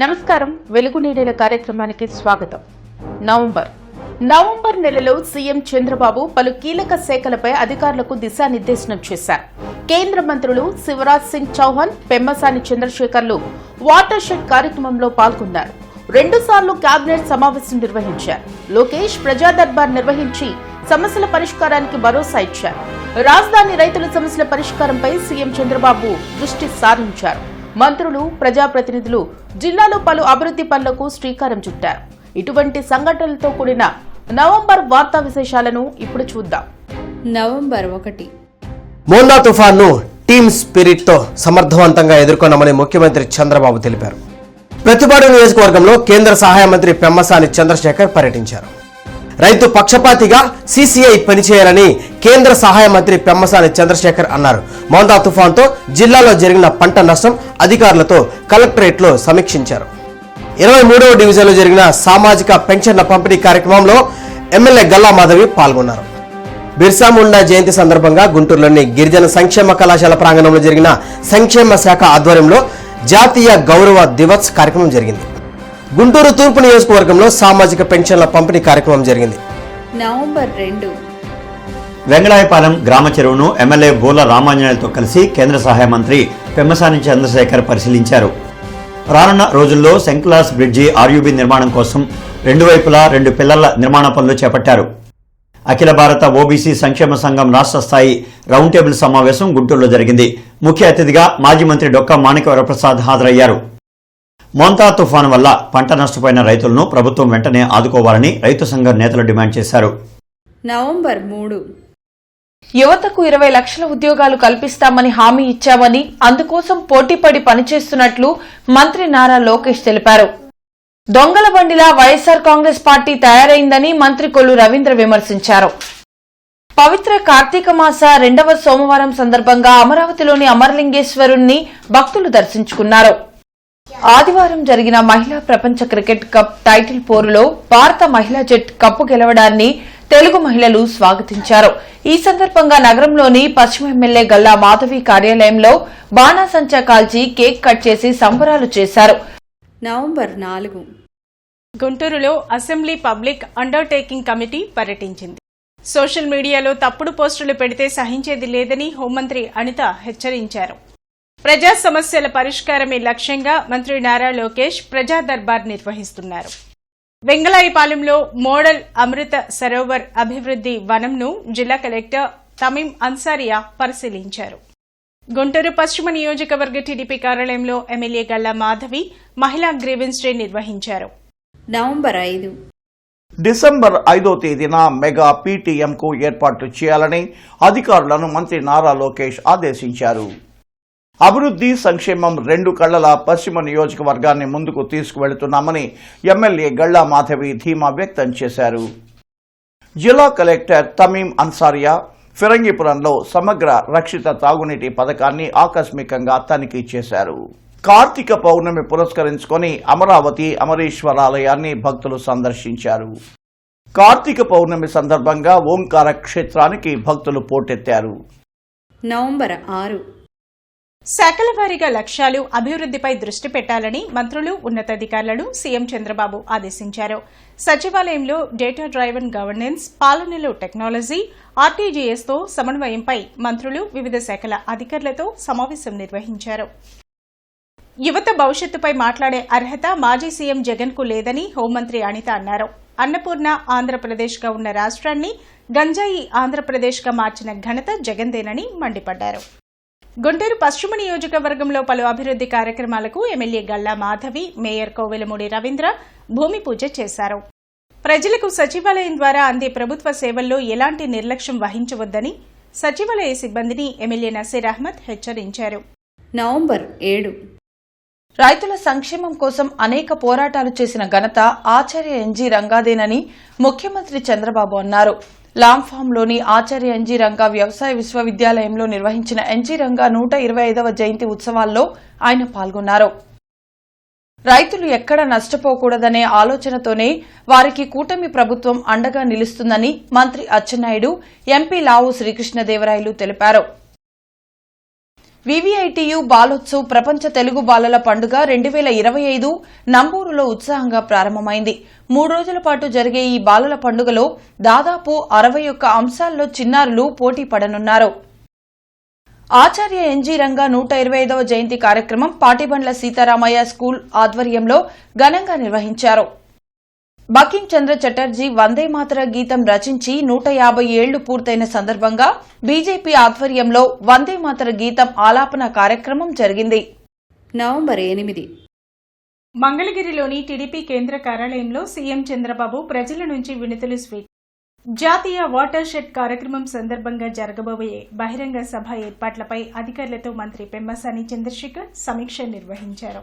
నమస్కారం. వెలుగు నీడేల కార్యక్రమానికి స్వాగతం. నవంబర్. నవంబర్ నెలలో సీఎం చంద్రబాబు పలు కీలక శాఖలపై అధికారులకు దిశానిర్దేశనం చేశారు. కేంద్ర మంత్రులు శివరాజ్ సింగ్ చౌహాన్ పెమ్మసాని చంద్రశేఖర్లు వాటర్ షెడ్ కార్యక్రమంలో పాల్గొన్నారు. రెండుసార్లు కేబినెట్ సమావేశం నిర్వహించారు. లోకేష్ ప్రజా దర్బార్ నిర్వహించి సమస్యల పరిష్కారానికి భరోసా ఇచ్చారు. రాజధాని రైతుల సమస్యల పరిష్కారంపై సీఎం చంద్రబాబు దృష్టి సారించారు. మంత్రులు ప్రజాప్రతినిధులు జిల్లాలో పలు అభివృద్ధి పనులకు శ్రీకారం చుట్టారు. ఇటువంటి సంఘటనలతో కూడిన నవంబర్ వార్తా విశేషాలను ఇప్పుడు చూద్దాం. నవంబర్ ఒకటి. మోందా తుఫాన్ను టీమ్ స్పిరిట్తో సమర్థవంతంగా ఎదుర్కొన్నామని ముఖ్యమంత్రి చంద్రబాబు తెలిపారు. ప్రతిపాడు నియోజకవర్గంలో కేంద్ర సహాయ మంత్రి పెమ్మసాని చంద్రశేఖర్ పర్యటించారు. రైతు పక్షపాతిగా సీసీఐ పనిచేయాలని కేంద్ర సహాయ మంత్రి పెమ్మసాని చంద్రశేఖర్ అన్నారు. మోందా తుఫాన్తో జిల్లాలో జరిగిన పంట నష్టం అధికారులతో కలెక్టరేట్లో సమీక్షించారు. ఇరవై మూడవ డివిజన్లో జరిగిన సామాజిక పెన్షన్ల పంపిణీ కార్యక్రమంలో ఎమ్మెల్యే గల్లా మాధవి పాల్గొన్నారు. బిర్సా ముండా జయంతి సందర్భంగా గుంటూరులోని గిరిజన సంక్షేమ కళాశాల ప్రాంగణంలో జరిగిన సంక్షేమ శాఖ ఆధ్వర్యంలో జాతీయ గౌరవ దివస్ కార్యక్రమం జరిగింది. గుంటూరు తూర్పు నియోజకవర్గంలో సామాజిక పెన్షన్ల పంపిణీ కార్యక్రమం జరిగింది. నవంబర్ రెండు. వెంగళాయపాలెం గ్రామ చెరువును ఎమ్మెల్యే బోల రామాంజనేయులతో కలిసి కేంద్ర సహాయ మంత్రి పెమ్మసాని చంద్రశేఖర్ పరిశీలించారు. రానున్న రోజుల్లో సెంక్లాస్ బ్రిడ్జి ఆర్యూబీ నిర్మాణం కోసం రెండు వైపులా రెండు పిల్లర్ల నిర్మాణ పనులు చేపట్టారు. అఖిల భారత ఓబీసీ సంక్షేమ సంఘం రాష్ట్ర స్థాయి రౌండ్ టేబుల్ సమావేశం గుంటూరులో జరిగింది. ముఖ్య అతిథిగా మాజీ మంత్రి డొక్కా మాణిక వరప్రసాద్ హాజరయ్యారు. మోంతా తుఫాను వల్ల పంట నష్టపోయిన రైతులను ప్రభుత్వం వెంటనే ఆదుకోవాలని రైతు సంఘం నేతలు డిమాండ్ చేశారు. నవంబర్ మూడు. యువతకు ఇరవై లక్షల ఉద్యోగాలు కల్పిస్తామని హామీ ఇచ్చామని అందుకోసం పోటీపడి పనిచేస్తున్నట్లు మంత్రి నారా లోకేష్ తెలిపారు. దొంగల బండిలా వైఎస్సార్ కాంగ్రెస్ పార్టీ తయారైందని మంత్రి కొల్లు రవీంద్ర విమర్శించారు. పవిత్ర కార్తీక మాస రెండవ సోమవారం సందర్భంగా అమరావతిలోని అమరలింగేశ్వరుణ్ణి భక్తులు దర్శించుకున్నారు. ఆదివారం జరిగిన మహిళా ప్రపంచ క్రికెట్ కప్ టైటిల్ పోరులో భారత మహిళా జట్ కప్పు గెలవడాన్ని తెలుగు మహిళలు స్వాగతించారు. ఈ సందర్భంగా నగరంలోని పశ్చిమ ఎమ్మెల్యే గల్లా మాధవి కార్యాలయంలో బాణాసంచా కాల్చి కేక్ కట్ చేసి సంబరాలు చేశారు. నవంబర్ నాలుగు. గుంటూరులో అసెంబ్లీ పబ్లిక్ అండర్టేకింగ్ కమిటీ పర్యటించింది. సోషల్ మీడియాలో తప్పుడు పోస్టులు పెడితే సహించేది లేదని హోంమంత్రి అనిత హెచ్చరించారు. ప్రజా సమస్యల పరిష్కారమే లక్ష్యంగా మంత్రి నారా లోకేష్ ప్రజా దర్బార్ నిర్వహిస్తున్నారు. వెంగళాయిపాలెంలో మోడల్ అమృత సరోవర్ అభివృద్ది వనంను జిల్లా కలెక్టర్ తమీం అన్సారియా పరిశీలించారు. గుంటూరు పశ్చిమ నియోజకవర్గ టీడీపీ కార్యాలయంలో ఎమ్మెల్యే గల్లా మాధవి మహిళా గ్రీవెన్స్ డే నిర్వహించారు. నవంబర్ ఐదు. డిసెంబర్ ఐదో తేదీన మెగా పీటీఎంకు ఏర్పాట్లు చేయాలని అధికారులను మంత్రి నారా లోకేష్ ఆదేశించారు. అభివృద్ధి సంక్షేమం రెండు కళ్ళల పశ్చిమ నియోజకవర్గాన్ని ముందుకు తీసుకువెళుతున్నామని ఎమ్మెల్యే గళ్ళా మాధవి ధీమా వ్యక్తం చేశారు. జిల్లా కలెక్టర్ తమీం అన్సారియా ఫిరంగిపురంలో సమగ్ర రక్షిత తాగునీటి పథకాన్ని ఆకస్మికంగా తనిఖీ చేశారు. కార్తీక పౌర్ణమి పురస్కరించుకొని అమరావతి అమరేశ్వరాలయాన్ని భక్తులు సందర్శించారు. కార్తీక పౌర్ణమి సందర్భంగా ఓంకార క్షేత్రానికి భక్తులు పోటెత్తారు. నవంబర్ ఆరు శాఖల వారీగా లక్ష్యాలు అభివృద్దిపై దృష్టి పెట్టాలని మంత్రులు ఉన్నతాధికారులను సీఎం చంద్రబాబు ఆదేశించారు. సచివాలయంలో డేటా డ్రైవన్ గవర్నెన్స్ పాలనలో టెక్నాలజీ ఆర్టీజీఎస్తో సమన్వయంపై మంత్రులు వివిధ శాఖల అధికారులతో సమావేశం నిర్వహించారు. యువత భవిష్యత్తుపై మాట్లాడే అర్హత మాజీ సీఎం జగన్కు లేదని హోంమంత్రి అనిత అన్నారు. అన్నపూర్ణ ఆంధ్రప్రదేశ్గా ఉన్న రాష్ట్రాన్ని గంజాయి ఆంధ్రప్రదేశ్గా మార్చిన ఘనత జగన్దేనని మండిపడ్డారు. గుంటూరు పశ్చిమ నియోజకవర్గంలో పలు అభివృద్ది కార్యక్రమాలకు ఎమ్మెల్యే గల్లా మాధవి మేయర్ కోవెలమూడి రవీంద్ర భూమి పూజ చేశారు. ప్రజలకు సచివాలయం ద్వారా అందే ప్రభుత్వ సేవల్లో ఎలాంటి నిర్లక్ష్యం వహించవద్దని సచివాలయ సిబ్బందిని ఎమ్మెల్యే నసీర్ అహ్మద్ హెచ్చరించారు. నవంబర్ ఏడు. రైతుల సంక్షేమం కోసం అనేక పోరాటాలు చేసిన ఘనత ఆచార్య ఎన్జీ రంగాదేనని ముఖ్యమంత్రి చంద్రబాబు అన్నారు. లాంఫామ్లోని ఆచార్య ఎన్జీ రంగా వ్యవసాయ విశ్వవిద్యాలయంలో నిర్వహించిన ఎన్జీ రంగా నూట ఇరవై ఐదవ జయంతి ఉత్సవాల్లో ఆయన పాల్గొన్నారు. రైతులు ఎక్కడ నష్టపోకూడదనే ఆలోచనతోనే వారికి కూటమి ప్రభుత్వం అండగా నిలుస్తుందని మంత్రి అచ్చెన్నాయుడు ఎంపీ లావు శ్రీకృష్ణదేవరాయలు తెలిపారు. వివిఐటియు బాలోత్సవ్ ప్రపంచ తెలుగు బాలల పండుగ రెండు వేల ఇరవై ఐదు నంబూరులో ఉత్సాహంగా ప్రారంభమైంది. మూడు రోజుల పాటు జరిగే ఈ బాలల పండుగలో దాదాపు అరవై ఒక్క అంశాల్లో చిన్నారులు పోటీ పడనున్నారు. ఆచార్య ఎన్జీ రంగా నూట ఇరవై ఐదవ జయంతి కార్యక్రమం పాటిబండ్ల సీతారామయ్య స్కూల్ ఆధ్వర్యంలో ఘనంగా నిర్వహించారు. బకిం చంద్ర చటర్జీ వందే మాతర గీతం రచించి నూట యాభై ఏళ్ళు పూర్తయిన సందర్భంగా బీజేపీ ఆధ్వర్యంలో వందే మాతర గీతం ఆలాపన కార్యక్రమం జరిగింది. నవంబర్ ఎనిమిది. మంగళగిరిలోని టీడీపీ కేంద్ర కార్యాలయంలో సీఎం చంద్రబాబు ప్రజల నుంచి వినతులు స్వీ జాతీయ వాటర్ షెడ్ కార్యక్రమం సందర్భంగా జరగబోయే బహిరంగ సభ ఏర్పాట్లపై అధికారులతో మంత్రి పెమ్మసాని చంద్రశేఖర్ సమీక్ష నిర్వహించారు.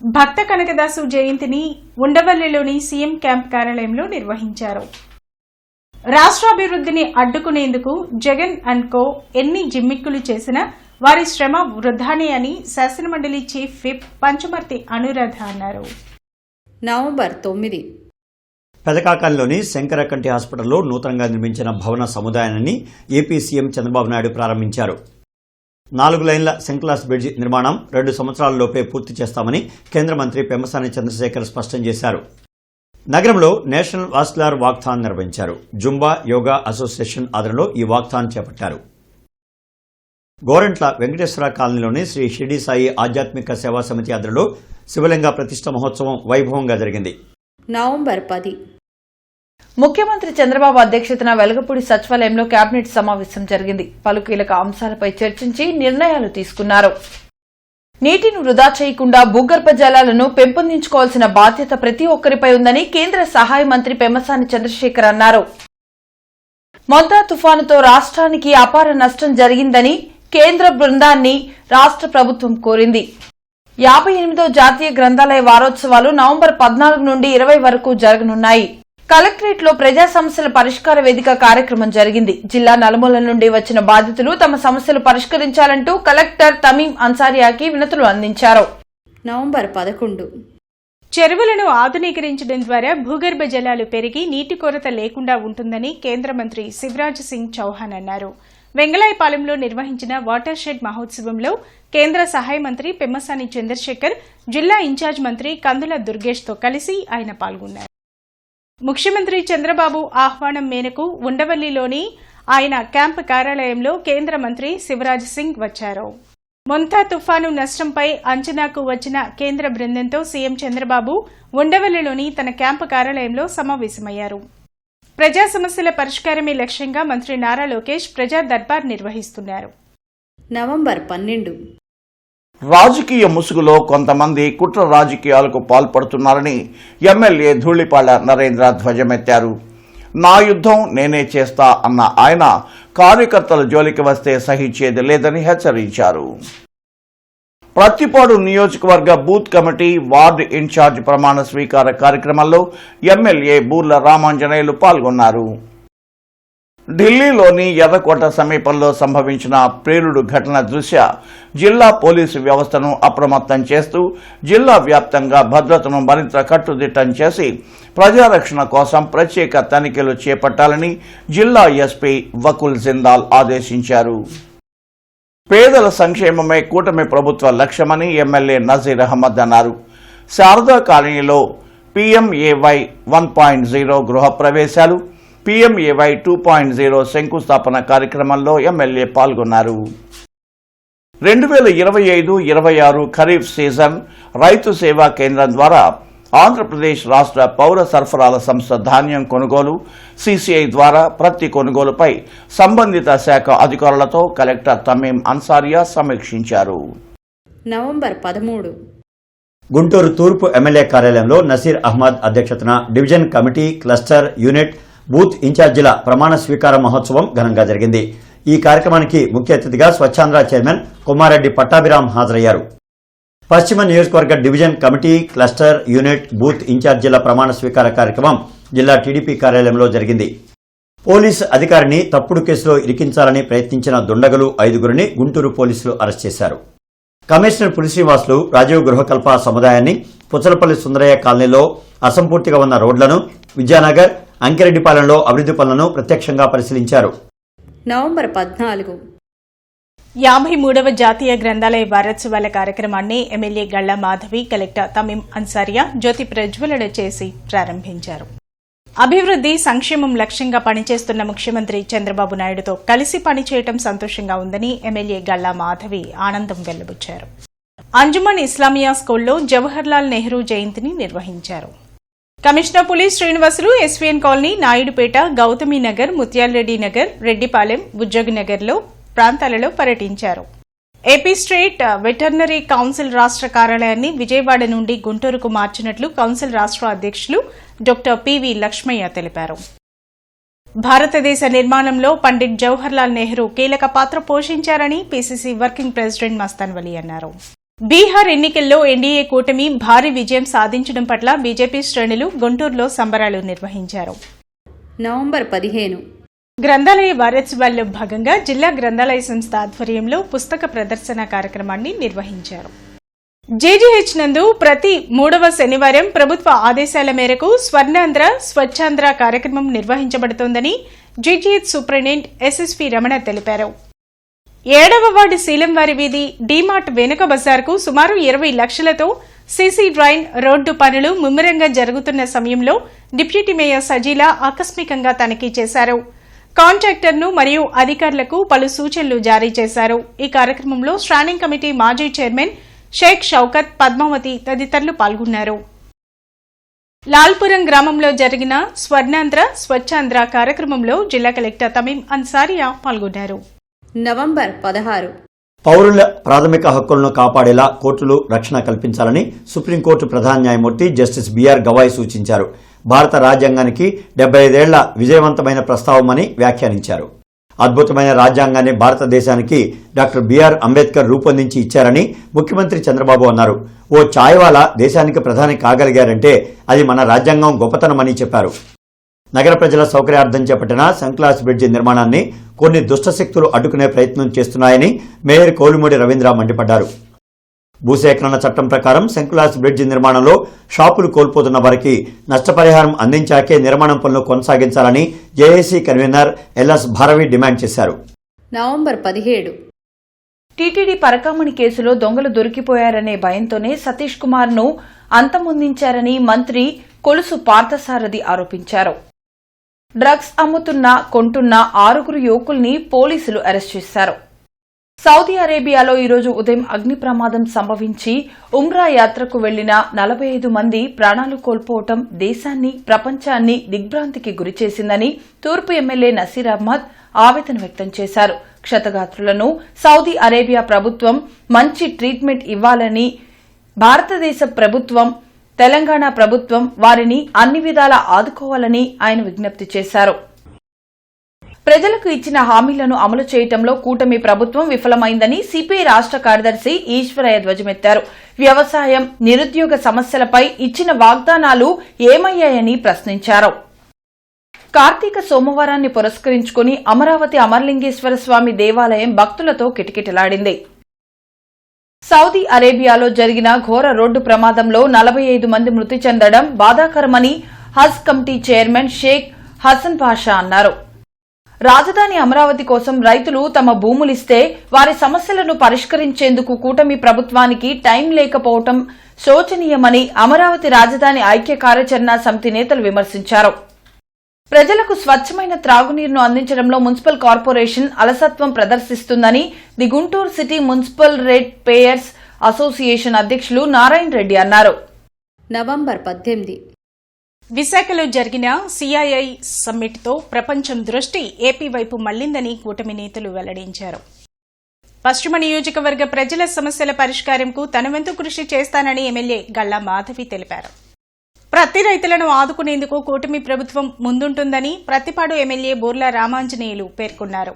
భక్త కనకదాసు జయంతిని ఉండవల్లిలోని సీఎం క్యాంప్ కార్యాలయంలో నిర్వహించారు. రాష్ట్రాభివృద్ధిని అడ్డుకునేందుకు జగన్ అండ్ కో ఎన్ని జిమ్మిక్కులు చేసినా వారి శ్రమ వృధానే అని శాసనమండలి చీఫ్ విప్ పంచమర్తి అనురాధ అన్నారు. నవంబర్ తొమ్మిది. పెదకాకానిలోని శంకర కంటి హాస్పిటల్లో నూతనంగా నిర్మించిన భవన సముదాయాన్ని ఏపీ సీఎం చంద్రబాబు నాయుడు ప్రారంభించారు. నాలుగు లైన్ల శంకులాస్ బ్రిడ్జి నిర్మాణం రెండు సంవత్సరాలలోపే పూర్తి చేస్తామని కేంద్ర మంత్రి పెమ్మసాని చంద్రశేఖర్ స్పష్టం చేశారు. నగరంలో నేషనల్ వాస్కులార్ వాక్థాన్ నిర్వహించారు. జుంబా యోగా అసోసియేషన్ ఆధ్వర్యంలో ఈ వాక్థాన్ చేపట్టారు. గోరంట్ల వెంకటేశ్వర కాలనీలోని శ్రీ షిర్డి సాయి ఆధ్యాత్మిక సేవా సమితి ఆధ్వర్యంలో శివలింగ ప్రతిష్ట మహోత్సవం వైభవంగా జరిగింది. నవంబర్ పది. ముఖ్యమంత్రి చంద్రబాబు అధ్యక్షతన వెలగపూడి సచివాలయంలో కేబినెట్ సమావేశం జరిగింది. పలు కీలక అంశాలపై చర్చించి నిర్ణయాలు తీసుకున్నారు. నీటిని వృధా చేయకుండా భూగర్భ జలాలను పెంపొందించుకోవాల్సిన బాధ్యత ప్రతి ఒక్కరిపై ఉందని కేంద్ర సహాయ మంత్రి పెమ్మసాని చంద్రశేఖర్ అన్నారు. మొంతా తుఫానుతో రాష్ట్రానికి అపార నష్టం జరిగిందని కేంద్ర బృందాన్ని రాష్ట్ర ప్రభుత్వం కోరింది. యాభై ఎనిమిదో జాతీయ గ్రంథాలయ వారోత్సవాలు నవంబర్ పద్నాలుగు నుండి ఇరవై వరకు జరగనున్నాయి. కలెక్టరేట్లో ప్రజా సమస్యల పరిష్కార వేదిక కార్యక్రమం జరిగింది. జిల్లా నలుమూలల నుండి వచ్చిన బాధితులు తమ సమస్యలు పరిష్కరించాలంటూ కలెక్టర్ తమీం అన్సారియాకి వినతులు అందించారు. నవంబర్ పదకొండు. చెరువులను ఆధునీకరించడం ద్వారా భూగర్భ జలాలు పెరిగి నీటి కొరత లేకుండా ఉంటుందని కేంద్ర మంత్రి శివరాజ్ సింగ్ చౌహాన్ అన్నారు. వెంగళాయపాలెంలో నిర్వహించిన వాటర్ షెడ్ మహోత్సవంలో కేంద్ర సహాయ మంత్రి పెమ్మసాని చంద్రశేఖర్ జిల్లా ఇన్ఛార్జ్ మంత్రి కందుల దుర్గేష్తో కలిసి ఆయన పాల్గొన్నారు. ముఖ్యమంత్రి చంద్రబాబు ఆహ్వానం మేరకు ఉండవల్లిలోని ఆయన క్యాంప్ కార్యాలయంలో కేంద్ర మంత్రి శివరాజ్ సింగ్ వచ్చారు. మొంతా తుఫాను నష్టంపై అంచనాకు వచ్చిన కేంద్ర బృందంతో సీఎం చంద్రబాబు ఉండవల్లిలోని తన క్యాంపు కార్యాలయంలో సమావేశమయ్యారు. ప్రజా సమస్యల పరిష్కారమే లక్ష్యంగా మంత్రి నారా లోకేష్ ప్రజా దర్బార్ నిర్వహిస్తున్నారు. నవంబర్ పన్నెండు రాజకీయ ముసుగులో కొంతమంది కుట్ర రాజకీయాలకు పాల్పడుతున్నారని ఎమ్మెల్యే ధూళిపాళ్ళ నరేంద్ర ధ్వజమెత్తారు. నా యుద్ధం నేనే చేస్తా అన్న ఆయన కార్యకర్తల జోలికి వస్తే సహించేది లేదని హెచ్చరించారు. ప్రత్తిపాడు నియోజకవర్గ బూత్ కమిటీ వార్డు ఇన్ఛార్జ్ ప్రమాణ స్వీకార కార్యక్రమంలో ఎమ్మెల్యే బూర్ల రామాంజనేయులు పాల్గొన్నారు. ఢిల్లీలోని ఎర్రకోట సమీపంలో సంభవించిన ప్రేలుడు ఘటన దృశ్య జిల్లా పోలీసు వ్యవస్థను అప్రమత్తం చేస్తూ జిల్లా వ్యాప్తంగా భద్రతను మరింత కట్టుదిట్టం చేసి ప్రజారక్షణ కోసం ప్రత్యేక తనిఖీలు చేపట్టాలని జిల్లా ఎస్పీ వకుల్ జిందాల్ ఆదేశించారు. పేదల సంక్షేమమే కూటమి ప్రభుత్వ లక్ష్యమని ఎమ్మెల్యే నజీర్ అహ్మద్ అన్నారు. శారదా కాలనీలో పీఎంఏవై వన్ పాయింట్ జీరో గృహ ప్రవేశాలు పీఎంఏవై టూ పాయింట్ జీరో శంకుస్థాపన కార్యక్రమంలో ఎమ్మెల్యే పాల్గొన్నారు. రెండు వేల ఇరవై ఐదు ఇరవై ఆరు ఖరీఫ్ సీజన్ రైతు సేవా కేంద్రం ద్వారా ఆంధ్రప్రదేశ్ రాష్ట్ర పౌర సరఫరాల సంస్థ ధాన్యం కొనుగోలు సీసీఐ ద్వారా ప్రతి కొనుగోలుపై సంబంధిత శాఖ అధికారులతో కలెక్టర్ తమీం అన్సారియా సమీక్షించారు. నవంబర్ పదమూడు. గుంటూరు తూర్పు ఎమ్మెల్యే కార్యాలయంలో నసీర్ అహ్మద్ అధ్యక్షతన division committee cluster unit booth ఇన్ఛార్జీల ప్రమాణ స్వీకార మహోత్సవం ఘనంగా జరిగింది. ఈ కార్యక్రమానికి ముఖ్య అతిథిగా స్వచ్ఛాంధ్ర చైర్మన్ కుమారెడ్డి పట్టాభిరామ్ హాజరయ్యారు. పశ్చిమ నియోజకవర్గ division committee cluster unit booth ఇన్ఛార్జీల ప్రమాణ స్వీకార కార్యక్రమం జిల్లా టీడీపీ కార్యాలయంలో జరిగింది. పోలీస్ అధికారిని తప్పుడు కేసులో ఇరికించాలని ప్రయత్నించిన దుండగులు ఐదుగురిని గుంటూరు పోలీసులు అరెస్ట్ చేశారు. కమిషనర్ పులిశ్రీవాసులు రాజీవ్ గృహకల్ప సముదాయాన్ని పుచ్చలపల్లి సుందరయ్య కాలనీలో అసంపూర్తిగా ఉన్న రోడ్లను విద్యానగర్ అంకిరెడ్డిపాలెంలో అభివృద్ధి పనులను ప్రత్యక్షంగా పరిశీలించారు. నవంబర్ పద్నాలుగు. యాభై మూడవ జాతీయ గ్రంథాలయ వారోత్సవాల కార్యక్రమాన్ని ఎమ్మెల్యే గళ్ళా మాధవి కలెక్టర్ తమీం అన్సారియా జ్యోతి ప్రజ్వలన చేసి ప్రారంభించారు. అభివృద్ది సంక్షేమం లక్ష్యంగా పనిచేస్తున్న ముఖ్యమంత్రి చంద్రబాబు నాయుడుతో కలిసి పనిచేయటం సంతోషంగా ఉందని ఎమ్మెల్యే గళ్ళా మాధవి ఆనందం వెల్లబుచ్చారు. అంజుమన్ ఇస్లామియా స్కూల్లో జవహర్లాల్ నెహ్రూ జయంతిని నిర్వహించారు. Commissioner police Srinivasulu SVN colony Naidupeta Gautami Nagar Muthyalareddy Nagar Reddypalem ఉద్యోగి నగర్లో ప్రాంతాలలో పర్యటించారు. ఏపీ స్టేట్ వెటర్నరీ కౌన్సిల్ రాష్ట్ర కార్యాలయాన్ని విజయవాడ నుండి గుంటూరుకు మార్చినట్లు కౌన్సిల్ రాష్ట్ర అధ్యక్షులు డాక్టర్ పివి లక్ష్మయ్య తెలిపారు. భారతదేశ నిర్మాణంలో పండిట్ జవహర్లాల్ నెహ్రూ కీలక పాత్ర పోషించారని పీసీసీ వర్కింగ్ ప్రెసిడెంట్ మస్తాన్వలి అన్నారు. బీహార్ ఎన్నికల్లో ఎన్డీఏ కూటమి భారీ విజయం సాధించడం పట్ల బీజేపీ శ్రేణులు గుంటూరులో సంబరాలు నిర్వహించారు. నవంబర్ పదిహేను. గ్రంథాలయ వారోత్సవాల్లో భాగంగా జిల్లా గ్రంథాలయ సంస్థ ఆధ్వర్యంలో పుస్తక ప్రదర్శన కార్యక్రమాన్ని నిర్వహించారు. జేజీహెచ్ నందు ప్రతి మూడవ శనివారం ప్రభుత్వ ఆదేశాల మేరకు స్వర్ణాంధ్ర స్వచ్ఛాంధ్ర కార్యక్రమం నిర్వహించబడుతోందని జీజీహెచ్ సూపరింటెండెంట్ ఎస్ఎస్పి రమణ తెలిపారు. ఏడవ వార్డు శీలంవారి వీధి డీమార్ట్ వెనుక బజార్కు సుమారు ఇరవై లక్షలతో సీసీ డ్రైన్ రోడ్డు పనులు ముమ్మరంగా జరుగుతున్న సమయంలో డిప్యూటీ మేయర్ సజీలా ఆకస్మికంగా తనిఖీ చేశారు. కాంట్రాక్టర్ను మరియు అధికారులకు పలు సూచనలు జారీ చేశారు. ఈ కార్యక్రమంలో స్టాండింగ్ కమిటీ మాజీ చైర్మన్ షేక్ షౌకత్ పద్మావతి తదితరులు పాల్గొన్నారు. లాల్పురం గ్రామంలో జరిగిన స్వర్ణాంధ్ర స్వచ్ఛాంధ్ర కార్యక్రమంలో జిల్లా కలెక్టర్ తమీం అన్సారియా పాల్గొన్నారు. నవంబర్ పదహారు. పౌరుల ప్రాథమిక హక్కులను కాపాడేలా కోర్టులు రక్షణ కల్పించాలని సుప్రీంకోర్టు ప్రధాన న్యాయమూర్తి జస్టిస్ బిఆర్ గవాయ్ సూచించారు. భారత రాజ్యాంగానికి డెబ్బై ఐదేళ్ళ విజయవంతమైన ప్రస్తావమని వ్యాఖ్యానించారు. అద్భుతమైన రాజ్యాంగాన్ని భారతదేశానికి డాక్టర్ బిఆర్ అంబేద్కర్ రూపొందించి ఇచ్చారని ముఖ్యమంత్రి చంద్రబాబు అన్నారు. ఓ ఛాయ్వాలా దేశానికి ప్రధాని కాగలిగారంటే అది మన రాజ్యాంగం గొప్పతనమని చెప్పారు. నగర ప్రజల సౌకర్యార్థం చేపట్టిన సంక్లాస్ బ్రిడ్జి నిర్మాణాన్ని కొన్ని దుష్టశక్తులు అడ్డుకునే ప్రయత్నం చేస్తున్నాయని మేయర్ కోలిమూడి రవీంద్ర మండిపడ్డారు. భూసేకరణ చట్టం ప్రకారం శంకులాస్ బ్రిడ్జి నిర్మాణంలో షాపులు కోల్పోతున్న వారికి నష్టపరిహారం అందించాకే నిర్మాణం పనులు కొనసాగించాలని JAC convener LS Bharavi demand చేశారు. నవంబర్ పదిహేడు. టీటీడీ పరకామణి కేసులో దొంగలు దొరికిపోయారనే భయంతోనే సతీష్ కుమార్ను అంతమొందించారని మంత్రి కొలుసు పార్థసారథి ఆరోపించారు. డ్రగ్స్ అమ్ముతున్న కొంటున్న ఆరుగురు యువకుల్ని పోలీసులు అరెస్ట్ చేశారు. సౌదీ అరేబియాలో ఈరోజు ఉదయం అగ్ని ప్రమాదం సంభవించి ఉమ్రా యాత్రకు వెళ్ళిన నలభై ఐదు మంది ప్రాణాలు కోల్పోవటం దేశాన్ని ప్రపంచాన్ని దిగ్భ్రాంతికి గురిచేసిందని తూర్పు ఎమ్మెల్యే నసీర్ అహ్మద్ ఆవేదన వ్యక్తం చేశారు. క్షతగాత్రులను సౌదీ అరేబియా ప్రభుత్వం మంచి ట్రీట్మెంట్ ఇవ్వాలని భారతదేశ ప్రభుత్వం తెలంగాణ ప్రభుత్వం వారిని అన్ని విధాలా ఆదుకోవాలని ఆయన విజ్ఞప్తి చేశారు. ప్రజలకు ఇచ్చిన హామీలను అమలు చేయటంలో కూటమి ప్రభుత్వం విఫలమైందని సిపిఐ రాష్ట్ర కార్యదర్శి ఈశ్వరయ్య ధ్వజమెత్తారు. వ్యవసాయం నిరుద్యోగ సమస్యలపై ఇచ్చిన వాగ్దానాలు ఏమయ్యాయని ప్రశ్నించారు. కార్తీక సోమవారాన్ని పురస్కరించుకుని అమరావతి అమరలింగేశ్వర స్వామి దేవాలయం భక్తులతో కిటకిటలాడింది. సౌదీ అరేబియాలో జరిగిన ఘోర రోడ్డు ప్రమాదంలో నలభై ఐదు మంది మృతి చెందడం బాధాకరమని హజ్ కమిటీ చైర్మన్ షేక్ హసన్ పాషా అన్నారు. రాజధాని అమరావతి కోసం రైతులు తమ భూములిస్తే వారి సమస్యలను పరిష్కరించేందుకు కూటమి ప్రభుత్వానికి టైం లేకపోవటం శోచనీయమని అమరావతి రాజధాని ఐక్య కార్యాచరణ సమితి నేతలు విమర్శించారు. ప్రజలకు స్వచ్ఛమైన త్రాగునీరును అందించడంలో మున్సిపల్ కార్పొరేషన్ అలసత్వం ప్రదర్శిస్తుందని the Guntur city municipal rate payers association అధ్యక్షులు నారాయణ రెడ్డి అన్నారు. నవంబర్ పద్దెనిమిది. విశాఖలో జరిగిన సిఐఐ సమ్మిట్తో ప్రపంచం దృష్టి ఏపీ వైపు మళ్ళిందని కూటమి నేతలు వెల్లడించారు. పశ్చిమ నియోజకవర్గ ప్రజల సమస్యల పరిష్కారంకు తన వంతు కృషి చేస్తానని ఎమ్మెల్యే గల్లా మాధవి తెలిపారు. ప్రతి రైతులను ఆదుకునేందుకు కూటమి ప్రభుత్వం ముందుంటుందని ప్రతిపాడు ఎమ్మెల్యే బోర్ల రామాంజనేయులు పేర్కొన్నారు.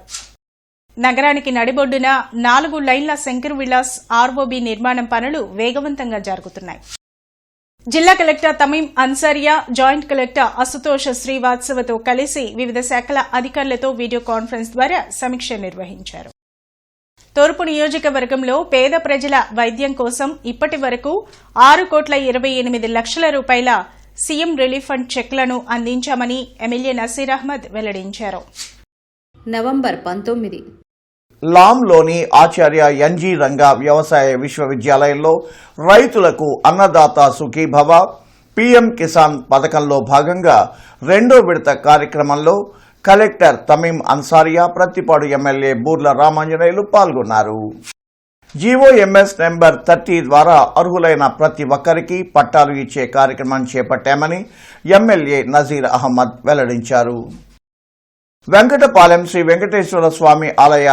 నగరానికి నడిబొడ్డున నాలుగు లైన్ల శంకర్ విలాస్ ఆర్ఓబి నిర్మాణం పనులు వేగవంతంగా జరుగుతున్నాయి. జిల్లా collector Tameem Ansariya joint collector Ashutosh శ్రీవాత్సవతో కలిసి వివిధ శాఖల అధికారులతో వీడియో కాన్ఫరెన్స్ ద్వారా సమీక్ష నిర్వహించారు. తూర్పు నియోజకవర్గంలో పేద ప్రజల వైద్యం కోసం ఇప్పటి వరకు ఆరు కోట్ల ఇరవై ఎనిమిది లక్షల రూపాయల సీఎం రిలీఫ్ ఫండ్ చెక్లను అందించామని ఎమ్మెల్యే నసీర్ అహ్మద్ వెల్లడించారు. నవంబర్ పంతొమ్మిది. లాంలోని ఆచార్య ఎన్జీ రంగా వ్యవసాయ విశ్వవిద్యాలయంలో రైతులకు అన్నదాత సుఖీభవ పీఎం కిసాన్ పథకంలో భాగంగా రెండో విడత కార్యక్రమంలో కలెక్టర్ తమీం అన్సారియా ప్రతిపాడు ఎమ్మెల్యే బూర్ల రామాంజనేయులు పాల్గొన్నారు. జీవోఎంఎస్ నెంబర్ థర్టీ ద్వారా అర్హులైన ప్రతి ఒక్కరికి పట్టాలు ఇచ్చే కార్యక్రమం చేపట్టామని ఎమ్మెల్యే నజీర్ అహ్మద్ వెల్లడించారు. వెంకటపాలెం శ్రీ వెంకటేశ్వర స్వామి ఆలయ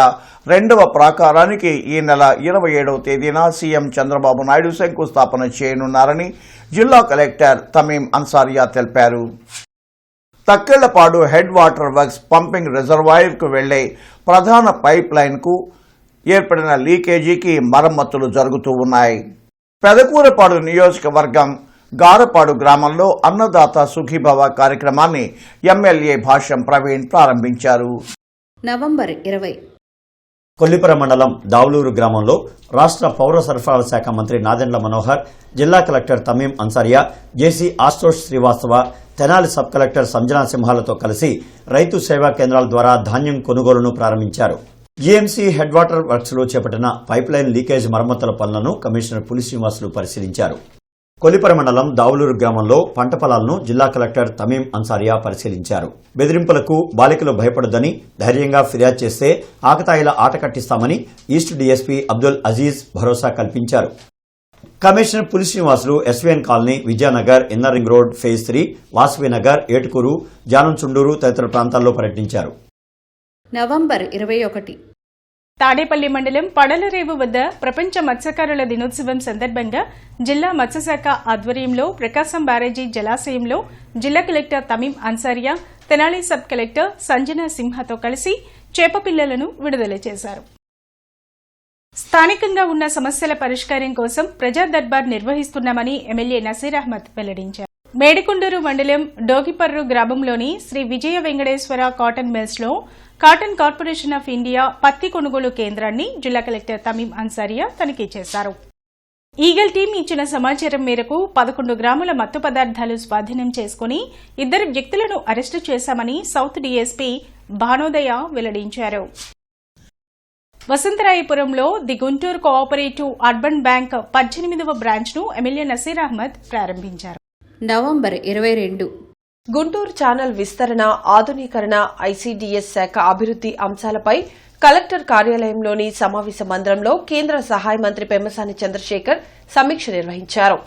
రెండవ ప్రాకారానికి ఈ నెల ఇరవై ఏడవ తేదీన సీఎం చంద్రబాబు నాయుడు శంకుస్థాపన చేయనున్నారని జిల్లా కలెక్టర్ తమీం అన్సారియా తెలిపారు. Takkellapadu head water works pumping రిజర్వాయర్కు వెళ్ళే ప్రధాన పైప్ లైన్కు ఏర్పడిన లీకేజీకి మరమ్మతులు జరుగుతూ ఉన్నాయి. పెదకూరపాడు నియోజకవర్గం గారపాడు గ్రామంలో అన్నదాత సుఖీభవ కార్యక్రమాన్ని ఎమ్మెల్యే భాష్యం ప్రవీణ్ ప్రారంభించారు. నవంబర్ ఇరవై కొల్లిపుర మండలం దావులూరు గ్రామంలో రాష్ట్ర పౌర సరఫరాల శాఖ మంత్రి నాదెండ్ల మనోహర్ జిల్లా collector Tameem Ansariya JC Ashosh Srivastava Tenali sub collector Sanjana సింహాలతో కలిసి రైతు సేవా కేంద్రాల ద్వారా ధాన్యం కొనుగోలును ప్రారంభించారు. జీఎంసీ హెడ్ వాటర్ వర్క్స్లో చేపట్టిన పైప్లైన్ లీకేజ్ మరమ్మతుల పనులను కమిషనర్ పులి శ్రీనివాసులు పరిశీలించారు. కొలిపర మండలం దావులూరు గ్రామంలో పంట పొలాలను జిల్లా కలెక్టర్ తమీం అన్సారియా పరిశీలించారు. బెదిరింపులకు బాలికలు భయపడొద్దని ధైర్యంగా ఫిర్యాదు చేస్తే ఆకతాయిల ఆట కట్టిస్తామని ఈస్ట్ డీఎస్పీ అబ్దుల్ అజీజ్ భరోసా కల్పించారు. Commissioner Puli Srinivasulu SVN colony Vidyanagar inner ring road phase three Vasavi Nagar Etukuru Jananchunduru తదితర ప్రాంతాల్లో పర్యటించారు. నవంబర్ ఇరవై ఒకటి తాడేపల్లి మండలం పడలరేవు వద్ద ప్రపంచ మత్స్యకారుల దినోత్సవం సందర్భంగా జిల్లా మత్స్యశాఖ ఆధ్వర్యంలో ప్రకాశం బ్యారేజీ జలాశయంలో జిల్లా collector Tameem Ansariya Tenali sub collector Sanjana సింహతో కలిసి చేప పిల్లలను విడుదల చేశారు. స్థానికంగా ఉన్న సమస్యల పరిష్కారం కోసం ప్రజా దర్బార్ నిర్వహిస్తున్నామని ఎమ్మెల్యే నసీర్ అహ్మద్ వెల్లడించారు. మేడికొండూరు మండలం డోగిపర్రు గ్రామంలోని శ్రీ విజయ వెంకటేశ్వర కాటన్ మిల్స్లో కాటన్ కార్పొరేషన్ ఆఫ్ ఇండియా పత్తి కొనుగోలు కేంద్రాన్ని జిల్లా కలెక్టర్ తమీం అన్సారియా తనిఖీ చేశారు. ఈగల్ టీం ఇచ్చిన సమాచారం మేరకు పదకొండు గ్రాముల మత్తు పదార్థాలు స్వాధీనం చేసుకుని ఇద్దరు వ్యక్తులను అరెస్టు చేశామని సౌత్ డీఎస్పీ భానోదయ వెల్లడించారు. వసంతరాయపురంలో the Guntur cooperative urban bank పద్దెనిమిదవ బ్రాంచ్ను ఎమ్మెల్యే నసీర్ అహ్మద్ ప్రారంభించారు. నవంబర్ ఇరవై రెండు గుంటూరు ఛానల్ విస్తరణ ఆధునీకరణ ఐసీడీఎస్ శాఖ అభివృద్ది అంశాలపై కలెక్టర్ కార్యాలయంలోని సమావేశ మందిరంలో కేంద్ర సహాయ మంత్రి పెమ్మసాని చంద్రశేఖర్ సమీక్ష నిర్వహించారు.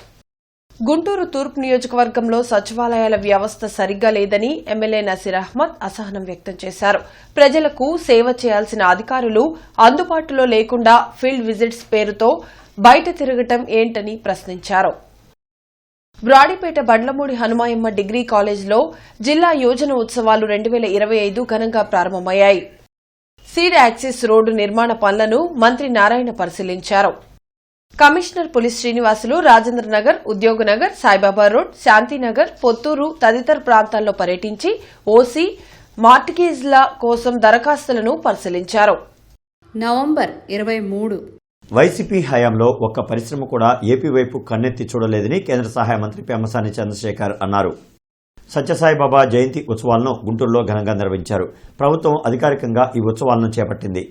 గుంటూరు తూర్పు నియోజకవర్గంలో సచివాలయాల వ్యవస్థ సరిగ్గా లేదని ఎమ్మెల్యే నసీర్ అహ్మద్ అసహనం వ్యక్తం చేశారు. ప్రజలకు సేవ చేయాల్సిన అధికారులు అందుబాటులో లేకుండా ఫీల్డ్ విజిట్స్ పేరుతో బయట తిరగటం ఏంటని ప్రశ్నించారు. బ్రాడీపేట బండ్లమూడి హనుమాయమ్మ డిగ్రీ కాలేజ్లో జిల్లా యోజన ఉత్సవాలు రెండు వేల ఇరవై ఐదు ఘనంగా ప్రారంభమయ్యాయి. సీడ్ యాక్సిస్ రోడ్డు నిర్మాణ పనులను మంత్రి నారాయణ పరిశీలించారు. కమిషనర్ పులిస్ శ్రీనివాసులు రాజేంద్రనగర్ ఉద్యోగనగర్ సాయిబాబా రోడ్ శాంతినగర్ పొత్తూరు తదితర ప్రాంతాల్లో పర్యటించి ఓసీ మార్టిగేజ్ల కోసం దరఖాస్తులను పరిశీలించారు. నవంబర్ ఇరవై మూడు వైసీపీ హయాంలో ఒక్క పరిశ్రమ కూడా ఏపీ వైపు కన్నెత్తి చూడలేదని కేంద్ర సహాయ మంత్రి పెమ్మసాని చంద్రశేఖర్ అన్నారు. సత్యసాయిబాబా జయంతి ఉత్సవాలను గుంటూరులో ఘనంగా నిర్వహించారు. ప్రభుత్వం అధికారికంగా ఈ ఉత్సవాలను చేపట్టింది.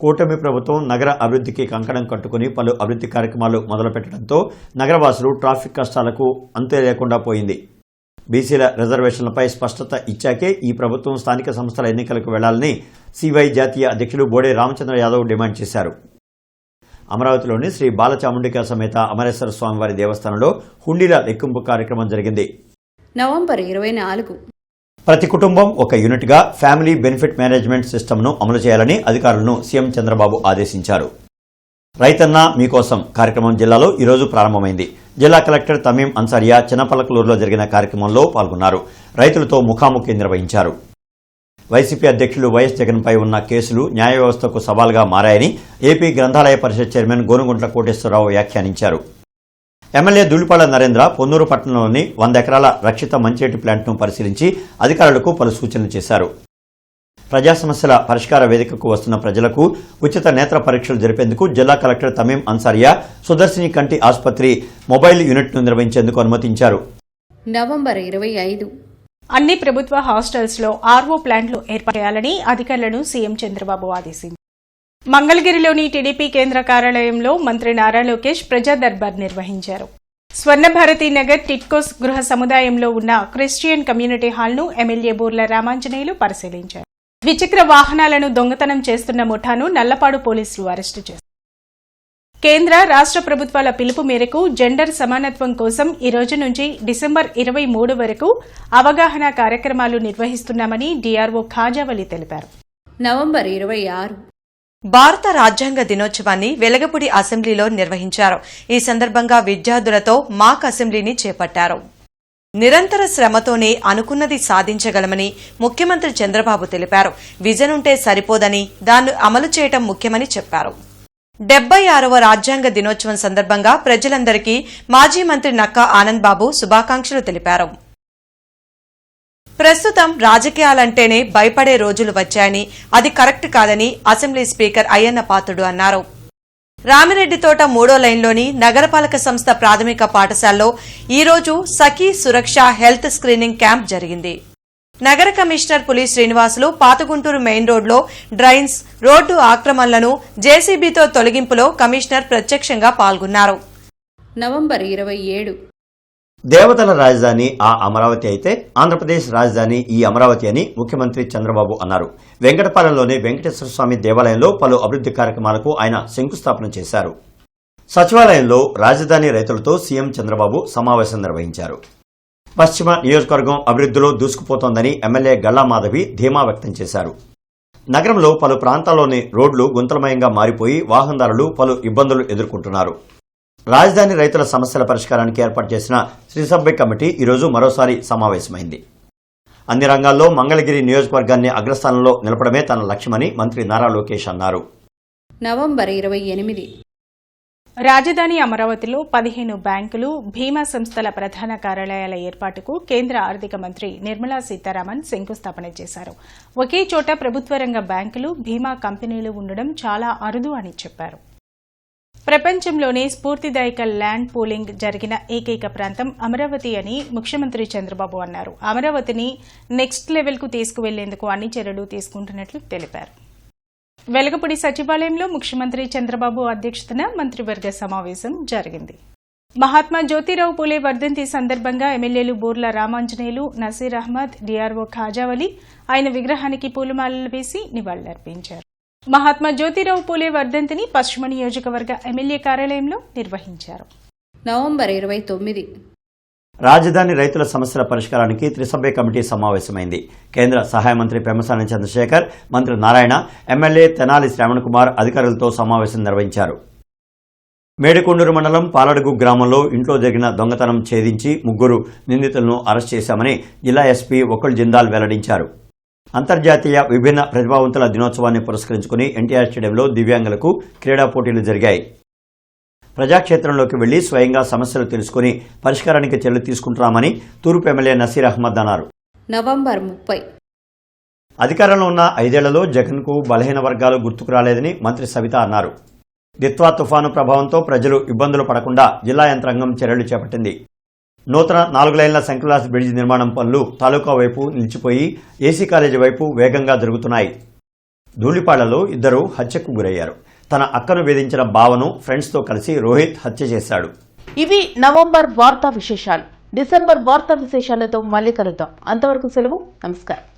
కూటమి ప్రభుత్వం నగర అభివృద్ధికి కంకణం కట్టుకుని పలు అభివృద్ధి కార్యక్రమాలు మొదలుపెట్టడంతో నగరవాసులు ట్రాఫిక్ కష్టాలకు అంతే లేకుండా పోయింది. బీసీల రిజర్వేషన్లపై స్పష్టత ఇచ్చాకే ఈ ప్రభుత్వం స్థానిక సంస్థల ఎన్నికలకు వెళ్ళాలని సివై జాతీయ అధ్యక్షులు బోడే రామచంద్ర యాదవ్ డిమాండ్ చేశారు. అమరావతిలోని శ్రీ బాలచాముండిక సమేత అమరేశ్వర స్వామివారి దేవస్థానంలో హుండీల లెక్కింపు కార్యక్రమం జరిగింది. నవంబర్ ఇరవై నాలుగు. ప్రతి కుటుంబం ఒక యూనిట్గా ఫ్యామిలీ బెనిఫిట్ మేనేజ్మెంట్ సిస్టమ్ను అమలు చేయాలని అధికారులను సీఎం చంద్రబాబు ఆదేశించారు. రైతన్న మీకోసం కార్యక్రమం జిల్లాలో ఈరోజు ప్రారంభమైంది. జిల్లా కలెక్టర్ తమీం అన్సారియా చిన్నపలకలూరులో జరిగిన కార్యక్రమంలో పాల్గొన్నారు. రైతులతో ముఖాముఖి నిర్వహించారు. వైసీపీ అధ్యక్షులు వైఎస్ జగన్పై ఉన్న కేసులు న్యాయ వ్యవస్థకు సవాల్గా మారాయని ఏపీ గ్రంథాలయ పరిషత్ చైర్మన్ గోనుగుంట్ల కోటేశ్వరరావు వ్యాఖ్యానించారు. ఎమ్మెల్యే దులిపాల నరేంద్ర పొన్నూరు పట్టణంలోని వంద ఎకరాల రక్షిత మంచేటి ప్లాంట్ను పరిశీలించి అధికారులకు పలు సూచనలు చేశారు. ప్రజా సమస్యల పరిష్కార వేదికకు వస్తున్న ప్రజలకు ఉచిత నేత్ర పరీక్షలు జరిపేందుకు జిల్లా కలెక్టర్ తమీం అన్సారియా సుదర్శిని కంటి ఆసుపత్రి మొబైల్ యూనిట్ను నిర్వహించేందుకు అనుమతించారు. నవంబర్ ఇరవై ఐదు అన్ని ప్రభుత్వ హాస్టల్స్లో ఆర్వో ప్లాంట్లు ఏర్పాటు చేయాలని అధికారులను సీఎం చంద్రబాబు ఆదేశించారు. మంగళగిరిలోని టీడీపీ కేంద్ర కార్యాలయంలో మంత్రి నారా లోకేష్ ప్రజా దర్బార్ నిర్వహించారు. స్వర్ణభారతి నగర్ టిట్కోస్ గృహ సముదాయంలో ఉన్న క్రిస్టియన్ కమ్యూనిటీ హాల్ను ఎమ్మెల్యే బూర్ల రామాంజనేయులు పరిశీలించారు. ద్విచక్ర వాహనాలను దొంగతనం చేస్తున్న ముఠాను నల్లపాడు పోలీసులు అరెస్టు చేశారు. కేంద్ర రాష్ట్ర ప్రభుత్వాల పిలుపు మేరకు జెండర్ సమానత్వం కోసం ఈ రోజు నుంచి డిసెంబర్ ఇరవై మూడు వరకు అవగాహన కార్యక్రమాలు నిర్వహిస్తున్నామని డీఆర్ఓ ఖాజావలి తెలిపారు. నవంబర్ ఇరవై ఆరు. భారత రాజ్యాంగ దినోత్సవాన్ని వెలగపూడి అసెంబ్లీలో నిర్వహించారు. ఈ సందర్భంగా విద్యార్థులతో మాక్ అసెంబ్లీని చేపట్టారు. నిరంతర శ్రమతోనే అనుకున్నది సాధించగలమని ముఖ్యమంత్రి చంద్రబాబు తెలిపారు. విజన్ ఉంటే సరిపోదని దాన్ని అమలు చేయటం ముఖ్యమని చెప్పారు. డెబ్బై ఆరవ రాజ్యాంగ దినోత్సవం సందర్భంగా ప్రజలందరికీ మాజీ మంత్రి నక్కా ఆనంద్ బాబు శుభాకాంక్షలు తెలిపారు. ప్రస్తుతం రాజకీయాలంటేనే భయపడే రోజులు వచ్చాయని అది కరెక్ట్ కాదని అసెంబ్లీ స్పీకర్ అయ్యన్న పాత్రుడు అన్నారు. రామిరెడ్డి తోట మూడో లైన్లోని నగరపాలక సంస్థ ప్రాథమిక పాఠశాలలో ఈ రోజు Sakhi Suraksha health screening camp జరిగింది. నగర కమిషనర్ పులి శ్రీనివాసులు పాతగుంటూరు మెయిన్ రోడ్లో డ్రైన్స్ రోడ్డు ఆక్రమణలను జేసీబీతో తొలగింపులో కమిషనర్ ప్రత్యక్షంగా పాల్గొన్నారు. నవంబర్ ఇరవై ఏడు. దేవతల రాజధాని ఆ అమరావతి అయితే ఆంధ్రప్రదేశ్ రాజధాని ఈ అమరావతి అని ముఖ్యమంత్రి చంద్రబాబు అన్నారు. వెంకటపాలెంలోని వెంకటేశ్వర స్వామి దేవాలయంలో పలు అభివృద్ధి కార్యక్రమాలకు ఆయన శంకుస్థాపన చేశారు. సచివాలయంలో రాజధాని రైతులతో సీఎం చంద్రబాబు సమావేశం నిర్వహించారు. పశ్చిమ నియోజకవర్గం అభివృద్ధిలో దూసుకుపోతోందని ఎమ్మెల్యే గల్లా మాధవి ధీమా వ్యక్తం చేశారు. నగరంలో పలు ప్రాంతాల్లోని రోడ్లు గుంతలమయంగా మారిపోయి వాహనదారులు పలు ఇబ్బందులు ఎదుర్కొంటున్నారు. రాజధాని రైతుల సమస్యల పరిష్కారానికి ఏర్పాటు చేసిన శ్రీసభ్య కమిటీ ఈరోజు మరోసారి సమావేశమైంది. అన్ని రంగాల్లో మంగళగిరి నియోజకవర్గాన్ని అగ్రస్థానంలో నిలపడమే తన లక్ష్యమని మంత్రి నారా లోకేష్ అన్నారు. నవంబర్ ఇరవై ఎనిమిది రాజధాని అమరావతిలో పదిహేను బ్యాంకులు భీమా సంస్థల ప్రధాన కార్యాలయాల ఏర్పాటుకు కేంద్ర ఆర్థిక మంత్రి నిర్మలా సీతారామన్ శంకుస్థాపన చేశారు. ఒకే చోట ప్రభుత్వ రంగ బ్యాంకులు భీమా కంపెనీలు ఉండడం చాలా అరుదు అని చెప్పారు. ప్రపంచంలోనే స్ఫూర్తిదాయక ల్యాండ్ పూలింగ్ జరిగిన ఏకైక ప్రాంతం అమరావతి అని ముఖ్యమంత్రి చంద్రబాబు అన్నారు. అమరావతిని నెక్స్ట్ లెవెల్కు తీసుకువెళ్ళేందుకు అన్ని చర్యలు తీసుకుంటున్నట్లు తెలిపారు. వెలగపూడి సచివాలయంలో ముఖ్యమంత్రి చంద్రబాబు అధ్యక్షతన మంత్రివర్గ సమావేశం జరిగింది. మహాత్మా జ్యోతిరావు పూలే వర్ధంతి సందర్భంగా ఎమ్మెల్యేలు బూర్ల రామాంజనేయులు నసీర్ అహ్మద్ డిఆర్ఓ ఖాజావలి ఆయన విగ్రహానికి పూలమాలలు వేసి నివాళులర్పించారు. మహాత్మా జ్యోతిరావు పూలే వర్ధంతిని పశ్చిమ నియోజకవర్గ ఎమ్మెల్యే కార్యాలయంలో నిర్వహించారు. నవంబర్ ఇరవై తొమ్మిది రాజధాని రైతుల సమస్యల పరిష్కారానికి త్రిసభ్య కమిటీ సమావేశమైంది. కేంద్ర సహాయ మంత్రి పెమ్మసాని చంద్రశేఖర్ మంత్రి నారాయణ ఎమ్మెల్యే తెనాలి శ్రావణ్ కుమార్ అధికారులతో సమావేశం నిర్వహించారు. మేడికొండూరు మండలం పాలడుగు గ్రామంలో ఇంట్లో జరిగిన దొంగతనం ఛేదించి ముగ్గురు నిందితులను అరెస్ట్ చేశామని జిల్లా ఎస్పీ ఒకల్ జిందాల్ వెల్లడించారు. అంతర్జాతీయ విభిన్న ప్రతిభావంతుల దినోత్సవాన్ని పురస్కరించుకుని ఎన్టీఆర్ స్టేడియంలో దివ్యాంగులకు క్రీడా పోటీలు జరిగాయి. ప్రజాక్షేత్రంలోకి వెళ్ళి స్వయంగా సమస్యలు తెలుసుకుని పరిష్కారానికి చర్యలు తీసుకుంటున్నామని తూర్పు ఎమ్మెల్యే నసీర్ అహ్మద్ అన్నారు. నవంబర్ ముప్పై. అధికారంలో ఉన్న ఐదేళ్ళలో జగన్కు బలహీన వర్గాలు గుర్తుకు రాలేదని మంత్రి సవిత అన్నారు. దిత్వా తుఫాను ప్రభావంతో ప్రజలు ఇబ్బందులు పడకుండా జిల్లా యంత్రాంగం చర్యలు చేపట్టింది. నూతన నాలుగు లైన్ల సెంక్లాస్ బ్రిడ్జ్ నిర్మాణం పనులు తాలూకా వైపు నిలిచిపోయి ఏసీ కాలేజీ వైపు వేగంగా జరుగుతున్నాయి. ధూళిపాళ్ళలో ఇద్దరు హత్యకు గురయ్యారు. తన అక్కను వేధించిన బావను ఫ్రెండ్స్తో కలిసి రోహిత్ హత్య చేశాడు. ఇవి నవంబర్ వార్తా విశేషాలు. డిసెంబర్ వార్తా విశేషాలతో మళ్ళీ కలుద్దాం. అంతవరకు సెలవు. నమస్కారం.